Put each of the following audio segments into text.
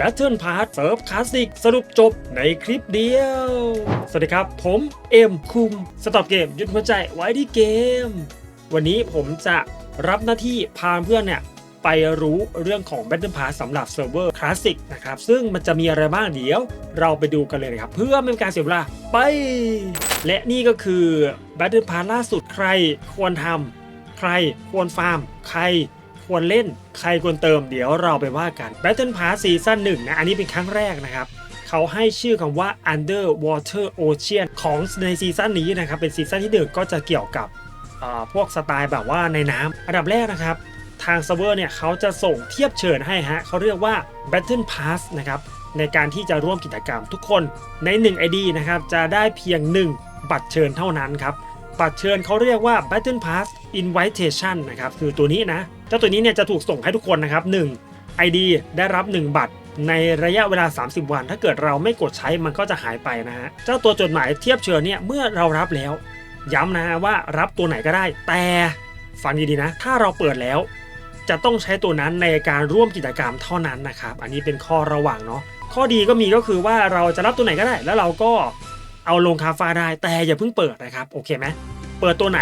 Battle Pass เซิร์ฟคลาสสิกสรุปจบในคลิปเดียว สวัสดีครับ ผมเอ็มคุม สต็อปเกมยุดหัวใจไว้ที่เกม วันนี้ผมจะรับหน้าที่พาเพื่อนเนี่ย ไปรู้เรื่องของ Battle Pass สำหรับเซิร์ฟเวอร์คลาสสิกนะครับ ซึ่งมันจะมีอะไรบ้างเดี๋ยว เราไปดูกันเลยนะครับ เพื่อไม่เป็นการเสียเวลาไป และนี่ก็คือ Battle Pass ล่าสุดใครควรทำใครควรฟาร์ม ใคร ควรเล่นใครควรเติมเดี๋ยวเราไปว่ากัน Battle Pass ซีซั่นหนึ่งนะ อันนี้เป็นครั้งแรกนะครับ เขาให้ชื่อคำว่า Underwater Ocean ของในซีซั่นนี้นะครับ เป็นซีซั่นที่หนึ่งก็จะเกี่ยวกับอ่าพวกสไตล์แบบว่าในน้ำอันดับแรกนะครับทางเซิร์ฟเวอร์เนี่ยเขาจะส่งเทียบเชิญให้ฮะเขาเรียกว่า Battle Pass นะครับในการที่จะร่วมกิจกรรมทุกคนใน 1 ID นะครับจะได้เพียง 1 บัตรเชิญเท่านั้นครับ บัตรเชิญเขาเรียกว่า Battle Pass Invitation นะครับคือตัวนี้นะ เจ้าตัวนี้เนี่ยจะถูกส่งให้ทุกคนนะครับ 1 ID ได้รับ 1 บัตรในระยะเวลา 30 วัน ถ้าเกิดเราไม่กดใช้มันก็จะหายไปนะฮะ เจ้าตัวจดหมายเทียบเชิญเนี่ยเมื่อเรารับแล้ว ย้ำนะฮะว่ารับตัวไหนก็ได้ แต่ฟังดีๆนะ ถ้าเราเปิดแล้ว จะต้องใช้ตัวนั้นในการร่วมกิจกรรมเท่านั้นนะครับ อันนี้เป็นข้อระหว่างเนาะ ข้อดีก็มีก็คือว่าเราจะรับตัวไหนก็ได้ แล้วเราก็เอาลงคาฟ้าได้ แต่อย่าเพิ่งเปิดนะครับ โอเคไหม เปิดตัวไหน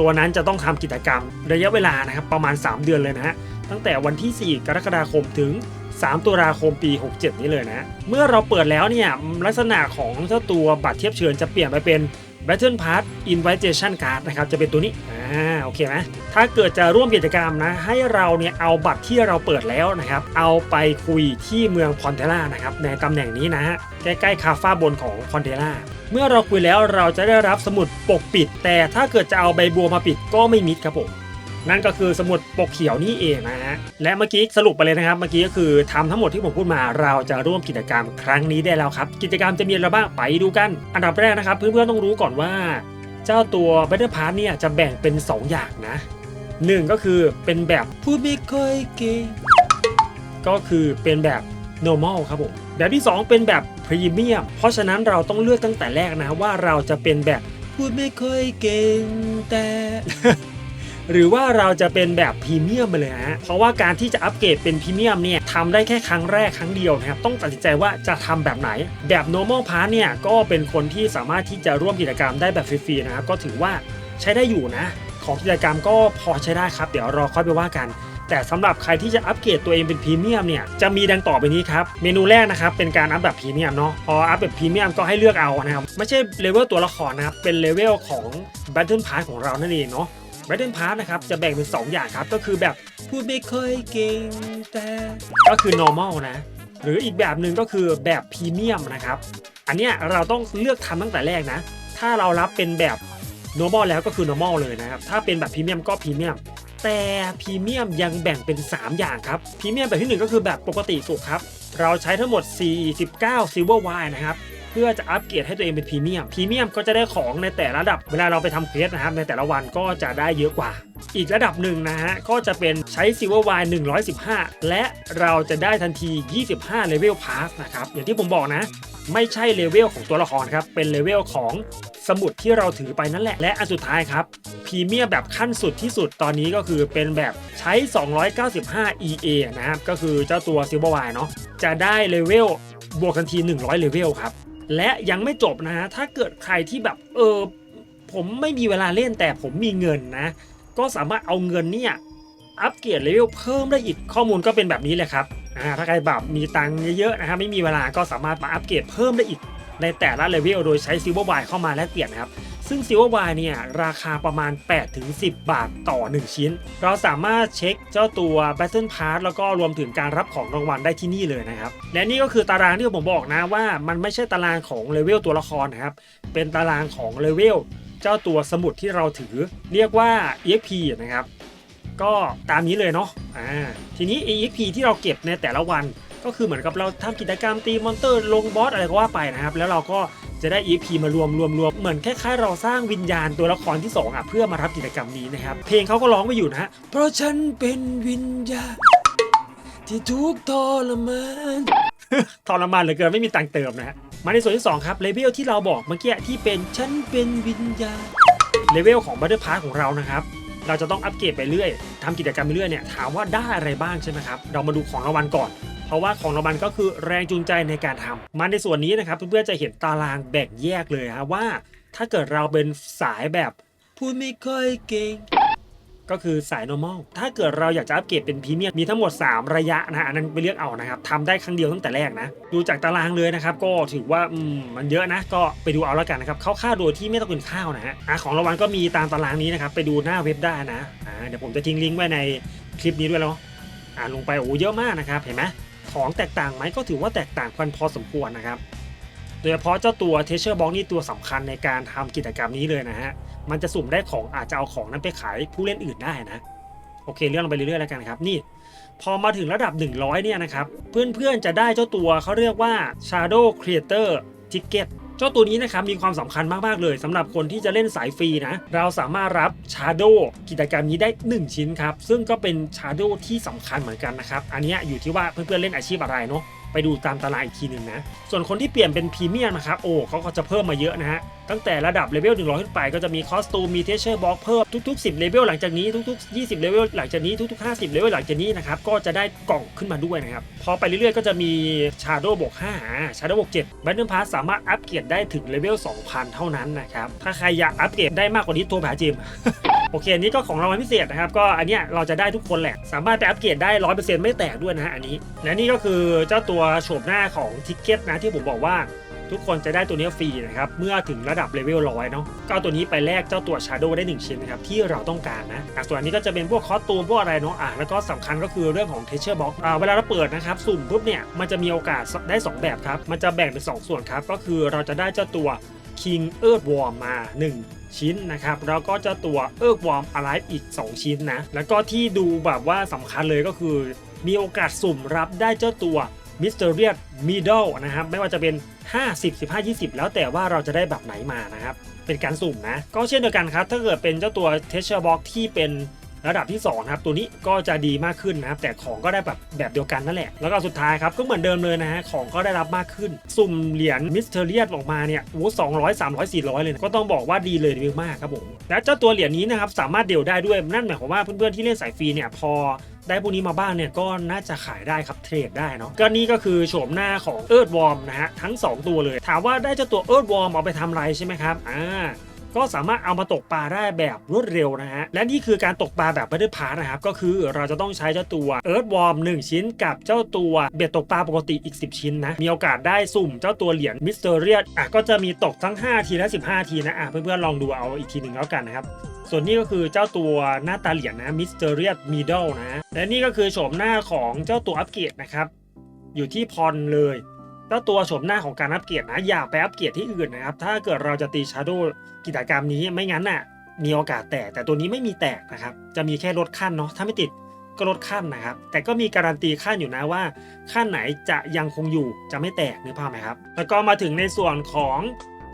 ตัวนั้นจะต้องทำกิจกรรมระยะเวลานะครับประมาณ 3 เดือนเลยนะฮะตั้งแต่วันที่ 4 กรกฎาคมถึง 3 ตุลาคมปี 67 นี้เลยนะ เมื่อเราเปิดแล้วเนี่ยลักษณะของเจ้าตัวบัตรเทียบเชิญจะเปลี่ยนไปเป็น Battle Pass Invitation Card นะครับจะเป็นตัวนี้อ่าโอเคไหมถ้าเกิดจะร่วมกิจกรรมนะ ให้เราเนี่ยเอาบัตรที่เราเปิดแล้วนะครับ เอาไปคุยที่เมืองพอนเทล่านะครับในตำแหน่งนี้นะฮะใกล้ๆคาฟ้าบนของพอนเทล่าเมื่อเราคุยแล้วเราจะได้รับสมุดปกปิด แต่ถ้าเกิดจะเอาใบบัวมาปิดก็ไม่มิดครับผม นั่นก็คือสมุดปกเขียวนี่เองนะฮะและเมื่อกี้สรุปไปเลยนะครับ เมื่อกี้ก็คือทำทั้งหมดที่ผมพูดมาเราจะร่วมกิจกรรมครั้งนี้ได้แล้วครับ กิจกรรมจะมีอะไรบ้างไปดูกัน อันดับแรกนะครับ เพื่อนๆต้องรู้ก่อนว่า เจ้าตัว Battle Pass เนี่ยจะแบ่งเป็น 2 อย่างนะหนึ่งก็คือเป็นแบบผู้ไม่เคยเก่งก็คือเป็นแบบ normal ครับผมแบบที่ 2 เป็นแบบ premium เพราะฉะนั้นเราต้องเลือกตั้งแต่แรกนะว่าเราจะเป็นแบบพูดไม่เคยเก่งแต่ หรือว่าเราจะเป็นแบบพรีเมียมไปเลยฮะเพราะว่าการที่จะอัปเกรดเป็นพรีเมียมเนี่ยทำได้แค่ครั้งแรกครั้งเดียวนะครับต้องตัดสินใจว่าจะทำแบบไหน แบบ normal pass เนี่ยก็เป็นคนที่สามารถที่จะร่วมกิจกรรมได้แบบฟรีๆนะครับก็ถือว่าใช้ได้อยู่นะ ของกิจกรรมก็พอใช้ได้ครับ เดี๋ยวรอค่อยไปว่ากันแต่สำหรับใครที่จะอัปเกรดตัวเองเป็นพรีเมียมเนี่ยจะมีดังต่อไปนี้ครับเมนูแรกนะครับเป็นการอัพแบบพรีเมียมเนาะพออัพแบบพรีเมียมก็ให้เลือกเอานะครับไม่ใช่เลเวลตัวละครนะครับเป็นเลเวลของ Battle Pass ของเรานั่นเองเนาะ Battle Pass นะครับจะแบ่งเป็น 2 อย่างครับ ก็คือแบบพูดไม่เคยเก่งแต่ก็คือ normal นะ หรืออีกแบบหนึ่งก็คือแบบพรีเมียมนะครับ อันเนี้ยเราต้องเลือกทำตั้งแต่แรกนะ ถ้าเรารับเป็นแบบ normal แล้วก็คือ normal เลยนะครับ ถ้าเป็นแบบพรีเมียมก็พรีเมียมแต่พรีเมียมยังแบ่งเป็น 3 อย่างครับพรีเมียมแบบที่ 1 ก็คือแบบปกติสุดครับ เราใช้ทั้งหมด 49 Silver Wine นะครับ พื่อจะอัปเกรดให้ตัวเองเป็นพรีเมียมพรีเมียมก็จะได้ของในแต่ละระดับ เวลาเราไปทำเควสนะครับในแต่ละวันก็จะได้เยอะกว่า อีกระดับหนึ่งนะฮะก็จะเป็นใช้ Silver Wine 115 และเราจะได้ทันที 25 Level Pass นะครับอย่างที่ผมบอกนะ ไม่ใช่เลเวลของตัวละครครับเป็นเลเวลของสมุดที่เราถือไปนั่นแหละ และอันสุดท้ายครับพรีเมียมแบบขั้นสุดที่สุดตอนนี้ก็คือเป็นแบบใช้ 295 EA นะครับก็คือเจ้าตัว Silver Wine เนาะจะได้เลเวลบวกทันที 100เลเวลครับ และยังไม่จบนะฮะถ้าเกิดใครที่แบบเออผมไม่มีเวลาเล่นแต่ผมมีเงินนะ ก็สามารถเอาเงินเนี่ยอัปเกรดเลเวลเพิ่มได้อีกข้อมูลก็เป็นแบบนี้เลยครับอ่าถ้าใครแบบมีตังค์เยอะๆนะฮะไม่มีเวลาก็สามารถมาอัปเกรดเพิ่มได้อีกในแต่ละเลเวลโดยใช้ซิลเวอร์ไวเข้ามาแลกเปลี่ยนนะครับ ซึ่งซิลเวอร์ไวเนี่ยราคาประมาณ 8-10 บาทต่อ 1 ชิ้น เราสามารถเช็คเจ้าตัว Battle Pass แล้วก็รวมถึงการรับของรางวัลได้ที่นี่เลยนะครับ และนี่ก็คือตารางที่ผมบอกนะว่ามันไม่ใช่ตารางของเลเวลตัวละครนะครับ เป็นตารางของเลเวลเจ้าตัวสมุดที่เราถือ เรียกว่า EXP นะครับก็ตามนี้เลยเนาะอ่าทีนี้ EXP ที่เราเก็บในแต่ละวัน ก็คือเหมือนกับเราทำกิจกรรมตีมอนเตอร์ลงบอสอะไรก็ว่าไปนะครับ แล้วเราก็จะได้ EP มารวมรวมรวมเหมือนคล้ายๆเราสร้างวิญญาณตัวละครที่2อะเพื่อมารับกิจกรรมนี้นะครับเพลงเขาก็ร้องไปอยู่นะฮะเพราะฉันเป็นวิญญาณที่ทุกทรมานทรมานเหลือเกินไม่มีตังเติมนะฮะมาในส่วนที่ 2 ครับเลเวลที่เราบอกเมื่อกี้ที่เป็นฉันเป็นวิญญาณเลเวลของบัตเตอร์พาร์ของเรานะครับเราจะต้องอัปเกรดไปเรื่อยทำกิจกรรมไปเรื่อยเนี่ยถามว่าได้อะไรบ้างใช่ไหมครับ เรามาดูของรางวัลก่อน ราะราะว่าของรางวัลก็คือแรงจูงใจในการทำมาในส่วนนี้นะครับเพื่อนๆจะเห็นตารางแบ่งแยกเลยฮะว่า ถ้าเกิดเราเป็นสายแบบพูดไม่ค่อยเก่งก็คือสาย normal ถ้าเกิดเราอยากจะอัปเกรดเป็นพรีเมียมมีทั้งหมด 3 ระยะนะฮะอันนั้นไปเลือกเอานะครับทำได้ครั้งเดียวตั้งแต่แรกนะดูจากตารางเลยนะครับ ก็ถือว่ามมันเยอะนะ ก็ไปดูเอาแล้วกันนะครับเข้าๆโดยที่ไม่ต้องกินข้าวนะฮะของรางวัลก็มีตามตารางนี้นะครับ ไปดูหน้าเว็บได้นะเดี๋ยวผมจะทิ้งลิงก์ไว้ในคลิปนี้ด้วยเนาะอ่าลงไปโอ้เยอะมากนะครับเห็นไหม ของแตกต่างไหมก็ถือว่าแตกต่างกันพอสมควรนะครับ โดยเฉพาะเจ้าตัวเทเชอร์บ็อกนี่ตัวสำคัญในการทำกิจกรรมนี้เลยนะฮะ มันจะสุ่มได้ของอาจจะเอาของนั้นไปขายผู้เล่นอื่นได้นะ โอเคเรื่อนลงไปเรื่อยๆแล้วกันครับนี่ พอมาถึงระดับ 100 เนี่ยนะครับ เพื่อนๆจะได้เจ้าตัวเขาเรียกว่า Shadow Creator Ticket เจ้าตัวนี้นะครับมีความสำคัญมาก ๆ เลยสำหรับคนที่จะเล่นสายฟรีนะ เราสามารถรับชาร์โดกิจกรรมนี้ได้ 1 ชิ้นครับ ซึ่งก็เป็นชาร์โดที่สำคัญเหมือนกันนะครับ อันนี้อยู่ที่ว่าเพื่อนๆเล่นอาชีพอะไรเนาะ ไปดูตามตารางอีกทีหนึ่งนะ ส่วนคนที่เปลี่ยนเป็นพรีเมียมนะครับโอ้เขาก็จะเพิ่มมาเยอะนะฮะ ตั้งแต่ระดับเลเวล100 ขึ้นไปก็จะมีคอสตูมมีเทเชอร์บล็อกเพิ่มทุก ๆ 10เลเวลหลังจากนี้ทุก ๆ 20เลเวลหลังจากนี้ทุก ๆ 50เลเวลหลังจากนี้นะครับก็จะได้กล่องขึ้นมาด้วยนะครับพอไปเรื่อยๆก็จะมีชาโดว์บวก5ชาโดว์บวก7บัตเทิลพาสสามารถอัปเกรดได้ถึงเลเวล2,000 เท่านั้นนะครับถ้าใครอยากอัปเกรดได้มากกว่านี้โทรไปหาเจม โอเคอันนี้ก็ของรางวัลพิเศษนะครับ ก็อันเนี้ยเราจะได้ทุกคนแหละ สามารถไปอัปเกรดได้ร้อยเปอร์เซ็นต์ไม่แตกด้วยนะฮะอันนี้ และนี่ก็คือเจ้าตัวโฉมหน้าของทิกเก็ตนะที่ผมบอกว่าทุกคนจะได้ตัวนี้ฟรีนะครับ เมื่อถึงระดับเลเวลร้อยเนาะก็เอาตัวนี้ไปแลกเจ้าตัว Shadow ได้ 1 ชิ้นนะครับ ที่เราต้องการนะส่วนอันนี้ก็จะเป็นพวกคอสตูมพวกอะไรเนาะอะแล้วก็สำคัญก็คือเรื่องของ Treasure Box อ่าเวลาเราเปิดนะครับ สุ่มปุ๊บเนี่ย มันจะมีโอกาสได้ 2 แบบครับ มันจะแบ่งเป็น 2 ส่วนครับ ก็คือเราจะได้เจ้าตัว King Earthworm มา 1 ชิ้นนะครับแล้วก็เจ้าตัว Earthworm Alive อีก 2 ชิ้นนะ แล้วก็ที่ดูแบบว่าสำคัญเลยก็คือ มีโอกาสสุ่มรับได้เจ้าตัว Mysterious Middle นะครับไม่ว่าจะเป็น 50 15 20 แล้วแต่ว่าเราจะได้แบบไหนมานะครับ เป็นการสุ่มนะ ก็เช่นเดียวกันครับ ถ้าเกิดเป็นเจ้าตัว t e s t u r e Box ที่เป็น ระดับที่2นะครับตัวนี้ก็จะดีมากขึ้นนะครับแต่ของก็ได้แบบแบบเดียวกันนั่นแหละ แล้วก็สุดท้ายครับก็เหมือนเดิมเลยนะฮะของก็ได้รับมากขึ้น สุ่มเหรียญมิสเทเรียออกมาเนี่ยโอ้สองร้อยสามร้อยสี่ร้อยเลยนะก็ต้องบอกว่าดีเลยดีมากครับผมและเจ้าตัวเหรียญนี้นะครับสามารถเดี่ยวได้ด้วยนั่นหมายความว่าเพื่อนๆที่เล่นสายฟรีเนี่ยพอได้พวกนี้มาบ้างเนี่ยก็น่าจะขายได้ครับเทรดได้เนาะก็นี่ก็คือโฉมหน้าของเอิร์ดวอร์มนะฮะทั้ง 2 ตัวเลย ถามว่าได้เจ้าตัวเอิร์ดวอร์มเอาไปทำอะไรใช่ไหมครับอ่า ก็สามารถเอามาตกปลาได้แบบรวดเร็วนะฮะและนี่คือการตกปลาแบบไม่ได้พาร์นะครับก็คือเราจะต้องใช้เจ้าตัวเอิร์ดวอร์ม1ชิ้นกับเจ้าตัวเบ็ดตกปลาปกติอีก 10 ชิ้นนะมีโอกาสได้สุ่มเจ้าตัวเหรียญมิสเตอร์เรียอะก็จะมีตกทั้ง 5 ทีและ 15 ทีนะอะเพื่อนๆลองดูเอาอีกทีหนึ่งแล้วกันนะครับส่วนนี้ก็คือเจ้าตัวหน้าตาเหรียญนะ Mysterious Middle นะและนี่ก็คือโฉมหน้าของเจ้าตัวอัปเกรดนะครับอยู่ที่พรเลย เจ้าตัวโฉมหน้าของการอัปเกรดนะอย่าไปอัปเกรดที่อื่นนะครับ ถ้าเกิดเราจะตี Shadow กิจกรรมนี้ไม่งั้นน่ะมีโอกาสแตกแต่ตัวนี้ไม่มีแตกนะครับ จะมีแค่ลดขั้นเนาะถ้าไม่ติดก็ลดขั้นนะครับ แต่ก็มีการันตีขั้นอยู่นะว่า ขั้นไหนจะยังคงอยู่จะไม่แตกนึกภาพไหมครับ แล้วก็มาถึงในส่วนของ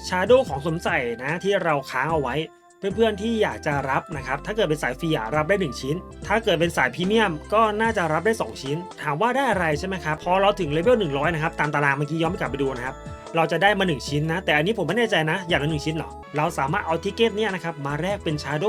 Shadow ของสมใส่นะที่เราค้างเอาไว้ เพื่อนๆที่อยากจะรับนะครับ ถ้าเกิดเป็นสายฟรีรับได้ 1 ชิ้น ถ้าเกิดเป็นสายพรีเมียมก็น่าจะรับได้ 2 ชิ้น ถามว่าได้อะไรใช่ไหมครับ พอเราถึงเลเวล100 นะครับ ตามตารางเมื่อกี้ย้อนกลับไปดูนะครับ เราจะได้มา 1 ชิ้นนะ แต่อันนี้ผมไม่แน่ใจนะ อย่างละหนึ่งชิ้นหรอ เราสามารถเอาทิเกตเนี่ยนะครับมาแลกเป็นชาโด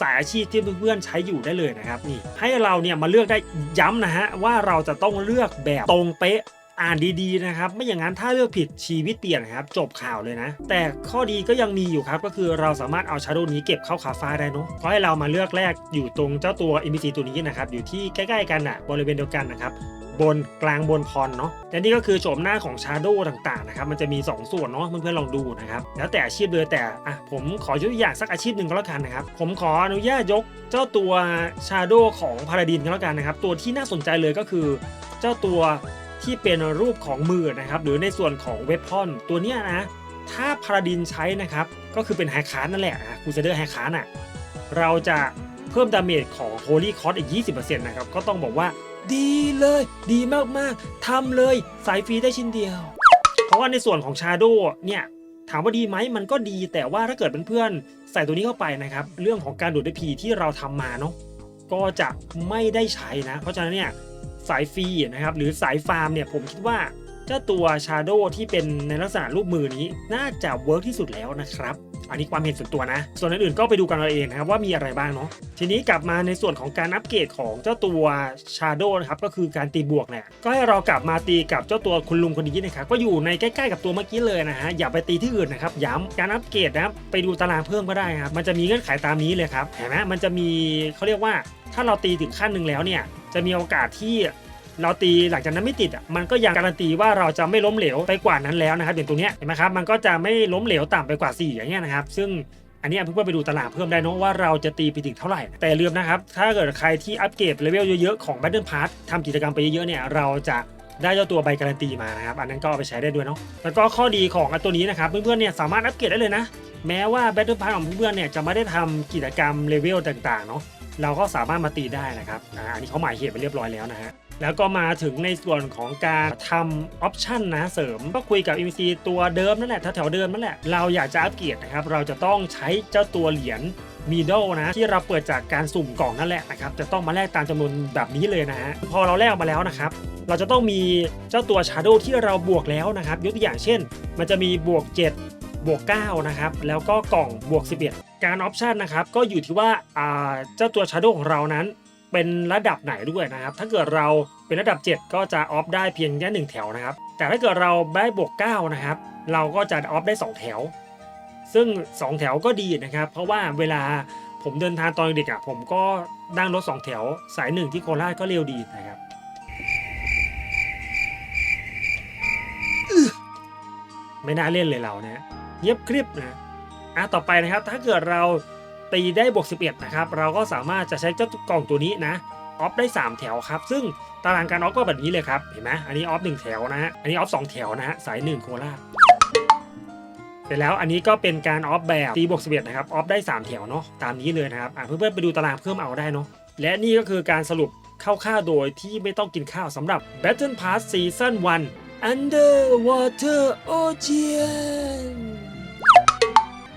สายอาชีพที่เพื่อนๆใช้อยู่ได้เลยนะครับนี่ ให้เราเนี่ยมาเลือกได้ย้ำนะฮะว่าเราจะต้องเลือกแบบตรงเป๊ะ อ่านดีๆนะครับ ไม่อย่างนั้นถ้าเลือกผิดชีวิตเปลี่ยนะครับ จบข่าวเลยนะ แต่ข้อดีก็ยังมีอยู่ครับ ก็คือเราสามารถเอาชาโดนี้เก็บเข้าคาฟ้าได้เนอะก็ให้เรามาเลือกแรกอยู่ตรงเจ้าตัว NPC ตัวนี้นะครับ อยู่ที่ใกล้ๆกันอะบริเวณเดียวกันนะครับบนกลางบนพรเนาะและนี่ก็คือโฉมหน้าของชาโดต่างๆนะครับมันจะมี 2 ส่วนเนาะเพื่อนๆลองดูนะครับแล้วแต่อาชีพเลยแต่อะผมขอยกตัวอย่างสักอาชีพหนึ่งก็แล้วกันนะครับผมขออนุญาตยกเจ้าตัวชาโดของพาราดินก็แล้วกันนะครับตัวที่น่าสนใจเลยก็คือ เจ้าตัว ที่เป็นรูปของมือนะครับหรือในส่วนของเวพอนตัวเนี้ยนะถ้าพาราดินใช้นะครับก็คือเป็นไฮคาร์นั่นแหละคูเซเดอร์ไฮคาร์อะเราจะเพิ่มดาเมจของ Holy c o s อีก 20%นะครับก็ต้องบอกว่าดีเลย ดีมากๆทำเลยสายฟรีได้ชิ้นเดียว เพราะว่าในส่วนของ Shadow เนี่ยถามว่าดีไหมมันก็ดีแต่ว่าถ้าเกิดเป็นเพื่อนๆใส่ตัวนี้เข้าไปนะครับ เรื่องของการดูดได้พีที่เราทำมาเนาะก็จะไม่ได้ใช้นะ เพราะฉะนั้นเนี่ย สายฟรีนะครับหรือสายฟาร์มเนี่ยผมคิดว่าเจ้าตัว Shadow ที่เป็นในลักษณะรูปมือนี้น่าจะเวิร์กที่สุดแล้วนะครับอันนี้ความเห็นส่วนตัวนะ ส่วนอื่นๆก็ไปดูกันเอาเองนะครับว่ามีอะไรบ้างเนาะ ทีนี้กลับมาในส่วนของการอัปเกรดของเจ้าตัว Shadow นะครับ ก็คือการตีบวกเนี่ย ก็ให้เรากลับมาตีกับเจ้าตัวคุณลุงคนนี้นะครับ ก็อยู่ในใกล้ๆกับตัวเมื่อกี้เลยนะฮะ อย่าไปตีที่อื่นนะครับ ย้ำการอัปเกรดนะครับ ไปดูตารางเพิ่มก็ได้ครับ มันจะมีเงื่อนไขตามนี้เลยครับ เห็นไหมมันจะมีเขาเรียกว่า ถ้าเราตีถึงขั้นหนึ่งแล้วเนี่ย จะมีโอกาสที่เราตีหลังจากนั้นไม่ติดอะมันก็ยังการันตีว่าเราจะไม่ล้มเหลวไปกว่านั้นแล้วนะครับอย่างตัวเนี้ยเห็นไหมครับมันก็จะไม่ล้มเหลวต่ำไปกว่า 4 อย่างเงี้ยนะครับ ซึ่งอันนี้เพื่อนๆไปดูตารางเพิ่มได้นะว่าเราจะตีไปถึงเท่าไหร่ แต่ลืมนะครับ ถ้าเกิดใครที่อัปเกรดเลเวลเยอะๆของ Battle Pass ทำกิจกรรมไปเยอะๆเนี่ยเราจะได้เจ้าตัวใบการันตีมานะครับ อันนั้นก็เอาไปใช้ได้ด้วยเนาะแล้วก็ข้อดีของอันตัวนี้นะครับ เพื่อนๆเนี่ยสามารถอัปเกรดได้เลยนะ แม้ว่า Battle Pass ของเพื่อนๆเนี่ยจะไม่ได้ทำกิจกรรมเลเวลต่างๆเนาะ เราก็สามารถมาตีได้นะครับอันนี้เขาหมายเหตุไปเรียบร้อยแล้วนะฮะแล้วก็มาถึงในส่วนของการทำออปชันนะเสริมก็คุยกับ MC ตัวเดิมนั่นแหละแถวๆเดิมนั่นแหละ เราอยากจะอัปเกรดนะครับ เราจะต้องใช้เจ้าตัวเหรียญมีด l นะที่เราเปิดจากการสุ่มกล่องนั่นแหละนะครับจะต้องมาแลกตามจำนวนแบบนี้เลยนะฮะพอเราแลกมาแล้วนะครับเราจะต้องมีเจ้าตัว Shadow ที่เราบวกแล้วนะครับยกตัวอย่างเช่น มันจะมีบวก 7 บวก 9 นะครับ แล้วก็กล่องบวก 11 การออปชันนะครับก็อยู่ที่ว่าเจ้าตัว Shadow ของเรานั้น เป็นระดับไหนด้วยนะครับ ถ้าเกิดเราเป็นระดับ 7 ก็จะออฟได้เพียงแค่หนึ่งแถวนะครับ แต่ถ้าเกิดเราได้บวก 9 นะครับ เราก็จะออฟได้ 2 แถว ซึ่ง 2 แถวก็ดีนะครับ เพราะว่าเวลาผมเดินทางตอนเด็กอะผมก็นั่งรถ 2 แถว สายหนึ่งที่โคราชก็เร็วดีนะครับไม่น่าเล่นเลยเรานะเงียบคลิปนะ อะต่อไปนะครับ ถ้าเกิดเราตีได้บวก11 นะครับ เราก็สามารถจะใช้เจ้ากล่องตัวนี้นะออฟได้ 3 แถวครับ ซึ่งตารางการออฟก็แบบนี้เลยครับ เห็นไหมอันนี้ออฟ1แถวนะฮะ อันนี้ออฟ2แถวนะฮะ สาย 1 โคราชเสร็จแล้วอันนี้ก็เป็นการออฟแบบตีบวก11นะครับ ออฟได้ 3 แถวเนาะ ตามนี้เลยนะครับอะเพื่อนๆไปดูตารางเพิ่มเอาได้เนาะ และนี่ก็คือการสรุปคร่าวๆโดยที่ไม่ต้องกินข้าวสำหรับ Battle Pass Season 1 Underwater Ocean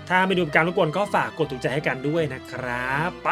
ถ้าไม่ดูการรบกวนก็ฝากกดถูกใจให้กันด้วยนะครับ ไป